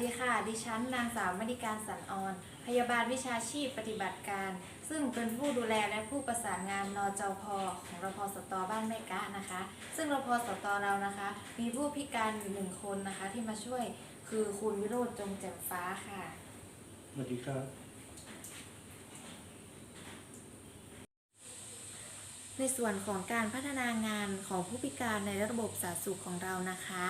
ดีค่ะ ดิฉันนางสาวมณิการสันออน พยาบาลวิชาชีพปฏิบัติการ ซึ่งเป็นผู้ดูแลและผู้ประสานงานนจพของรพสตบ้านแม่กะนะคะ ซึ่งรพสตเรานะคะ มีผู้พิการอยู่หนึ่งคนนะคะที่มาช่วยคือคุณวิโรจน์จงแจ่มฟ้าค่ะ สวัสดีครับ ในส่วนของการพัฒนางานของผู้พิการในระบบสาธารณสุขของเรานะคะ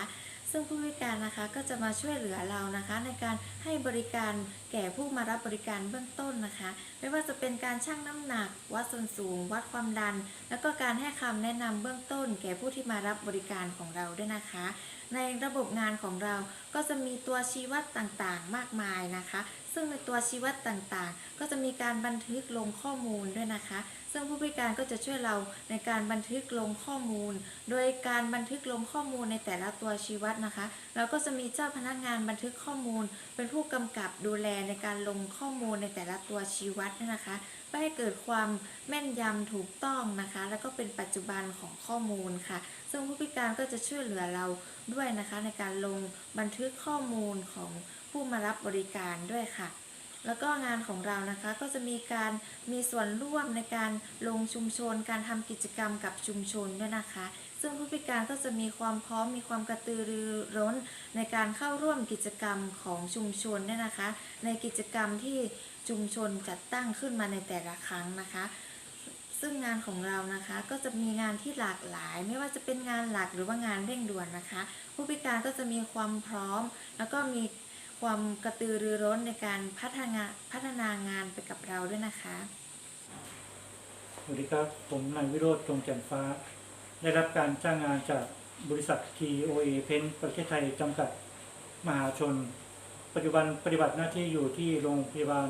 ซึ่งผู้พิการนะคะก็จะมาช่วยเหลือเรานะคะ ในการให้บริการแก่ผู้มารับบริการเบื้องต้นนะคะ ไม่ว่าจะเป็นการชั่งน้ำหนัก วัดส่วนสูง วัดความดัน แล้วก็การให้คำแนะนำเบื้องต้น แก่ผู้ที่มารับบริการของเราด้วยนะคะ ในระบบงานของเราก็จะมีตัวชี้วัดต่างๆ มากมายนะคะ ซึ่งในตัวชีวัดต่างๆ ก็จะมีการบันทึกลงข้อมูลด้วยนะคะ ซึ่งผู้พิการก็จะช่วยเราในการบันทึกลงข้อมูล โดยการบันทึกลงข้อมูลในแต่ละตัวชีวัดนะคะเราก็จะมีเจ้าพนักงานบันทึกข้อมูล เป็นผู้กำกับดูแลในการลงข้อมูลในแต่ละตัวชีวัดนยนะคะเพื่อให้เกิดความแม่นยำถูกต้องนะคะ แล้วก็เป็นปัจจุบันของข้อมูลค่ะ ซึ่งผู้พิการก็จะช่วยเหลือเราด้วยนะคะในการลงบันทึกข้อมูลของ ผู้มารับบริการด้วยค่ะ แล้วก็งานของเรานะคะก็จะมีการมีส่วนร่วมในการลงชุมชน การทำกิจกรรมกับชุมชนด้วยนะคะ ซึ่งผู้พิการก็จะมีความพร้อมมีความกระตือรือร้น ในการเข้าร่วมกิจกรรมของชุมชนเนี่ยนะคะ ในกิจกรรมที่ชุมชนจัดตั้งขึ้นมาในแต่ละครั้งนะคะซึ่งงานของเรานะคะก็จะมีงานที่หลากหลาย ไม่ว่าจะเป็นงานหลักหรือว่างานเร่งด่วนนะคะ ผู้พิการก็จะมีความพร้อม แล้วก็มี ความกระตือรือร้นในการพัฒนาพัฒนางานไปกับเราด้วยนะคะ สวัสดีครับ ผมนายวิโรจน์จงแจ่มฟ้า ได้รับการจ้างงานจากบริษัท TOA เพนประเทศไทยจำกัดมหาชน ปัจจุบันปฏิบัติหน้าที่อยู่ที่โรงพยาบาล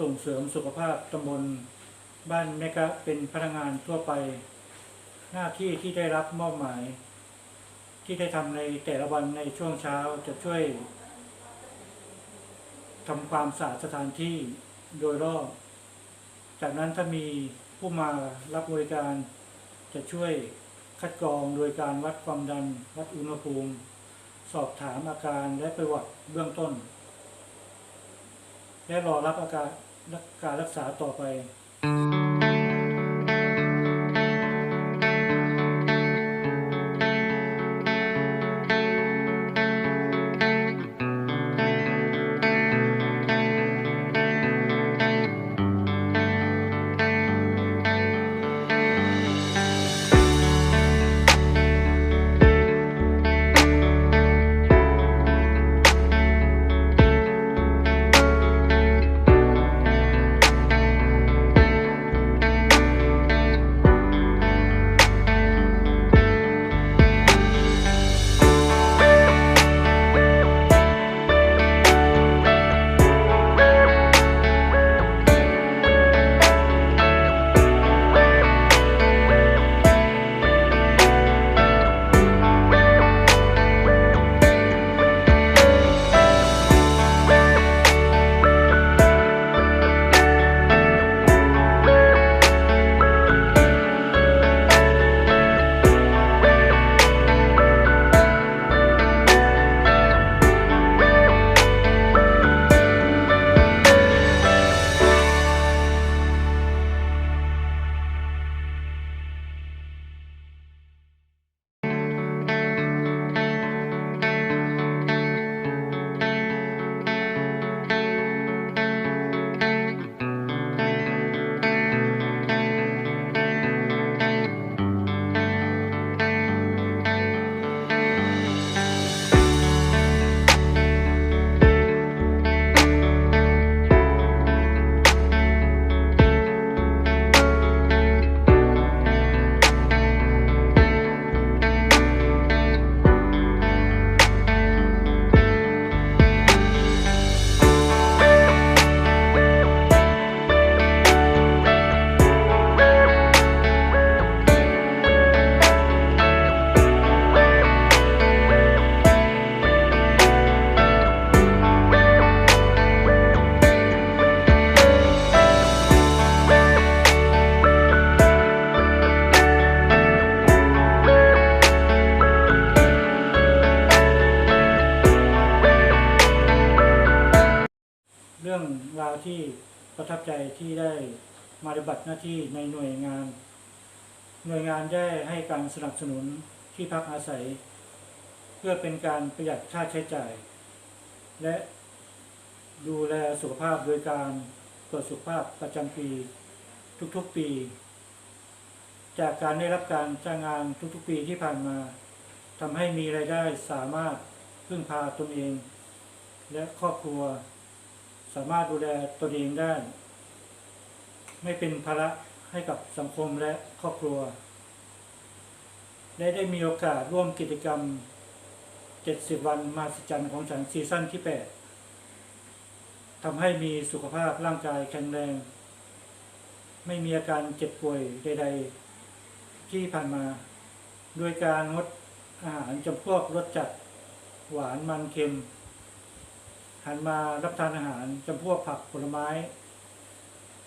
ส่งเสริมสุขภาพตำบลบ้านแมกะเป็นพนักงานทั่วไป หน้าที่ที่ได้รับมอบหมาย ที่ได้ทำในแต่ละวันในช่วงเช้าจะช่วย ทำความสะอาดสถานที่โดยรอบ จากนั้นถ้ามีผู้มารับบริการ จะช่วยคัดกรองโดยการวัดความดัน วัดอุณหภูมิ สอบถามอาการและประวัติเบื้องต้น และรอรับอาการการรักษาต่อไป รื่องราวที่ประทับใจที่ได้มาปฏิบัติหน้าที่ในหน่วยงาน หน่วยงานได้ให้การสนับสนุนที่พักอาศัย เพื่อเป็นการประหยัดค่าใช้จ่าย และดูแลสุขภาพโดยการตรวจสุขภาพประจำปีทุกๆปี จากการได้รับการจ้างงานทุกๆปีที่ผ่านมาทำให้มีรายได้สามารถพึ่งพาตนเอง และครอบครัว สามารถดูแลตนเองได้ ไม่เป็นภาระให้กับสังคมและครอบครัว และได้มีโอกาสร่วมกิจกรรม 70 วันมาสจันของฉันซีซั่นที่ 8ทำให้มีสุขภาพร่างกายแข็งแรง ไม่มีอาการเจ็บป่วยใด ๆ ที่ผ่านมา โดยการงดอาหารจำพวกรสจัด หวานมันเค็ม หันมารับทานอาหารจำพวกผักผลไม้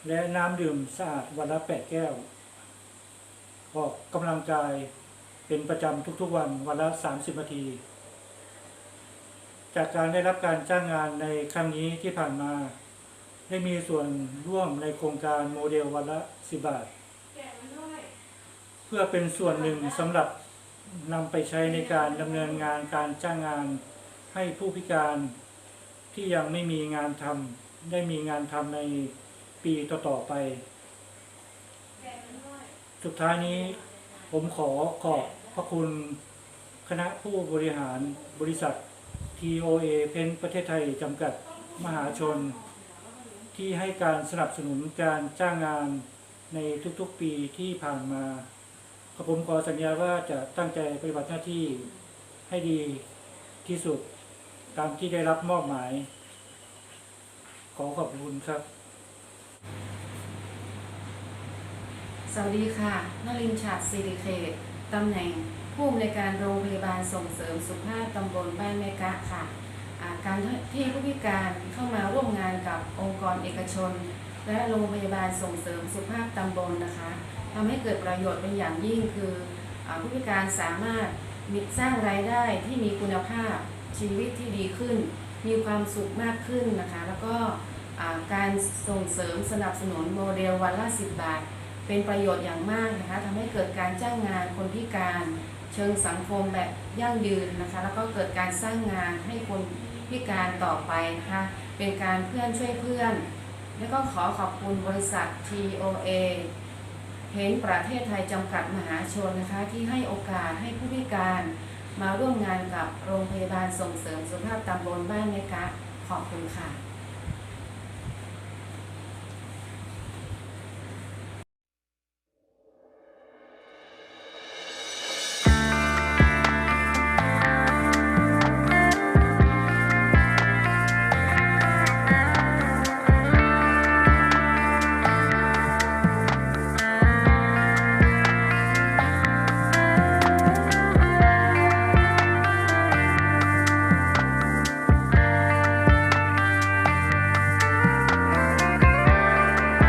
และน้ำดื่มสะอาดวันละแปดแก้ว ออกกำลังกายเป็นประจำทุกๆวันวันละ30นาที จากการได้รับการจ้างงานในครั้งนี้ที่ผ่านมา ได้มีส่วนร่วมในโครงการโมเดลวันละ10บาท เพื่อเป็นส่วนหนึ่งสำหรับนำไปใช้ในการดำเนินงานการจ้างงานให้ผู้พิการ ที่ยังไม่มีงานทำได้มีงานทำในปีต่อๆไป สุดท้ายนี้ผมขอขอบพระคุณคณะผู้บริหารบริษัท TOA เพนประเทศไทยจำกัดมหาชน ที่ให้การสนับสนุนการจ้างงานในทุกๆปีที่ผ่านมาผมขอสัญญาว่าจะตั้งใจปฏิบัติหน้าที่ให้ดีที่สุด ตามที่ได้รับมอบหมาย ขอขอบคุณครับ สวัสดีค่ะนลินทร์ฉัดสิริเขตตำแหน่งผู้อำนวยการโรงพยาบาลส่งเสริมสุขภาพตำบลบ้านแม่กะค่ะการที่ผู้พิการเข้ามาร่วมงานกับองค์กรเอกชน และโรงพยาบาลส่งเสริมสุขภาพตำบลนะคะทำให้เกิดประโยชน์เป็นอย่างยิ่งคืออผู้พิการสามารถมีสร้างรายได้ที่มีคุณภาพ ชีวิตที่ดีขึ้น มีความสุขมากขึ้นนะคะ แล้วก็การส่งเสริมสนับสนุนโมเดลวันละ10 บาท เป็นประโยชน์อย่างมากนะคะทำให้เกิดการจ้างงานคนพิการเชิงสังคมแบบยั่งยืนนะคะ แล้วก็เกิดการสร้างงานให้คนพิการต่อไปนะคะเป็นการเพื่อนช่วยเพื่อน แล้วก็ขอขอบคุณบริษัท TOA เห็นประเทศไทยจำกัดมหาชนนะคะที่ให้โอกาสให้ผู้พิการ มาร่วมงานกับโรงพยาบาลส่งเสริมสุขภาพตำบลบ้านเมกะขอบคุณค่ะ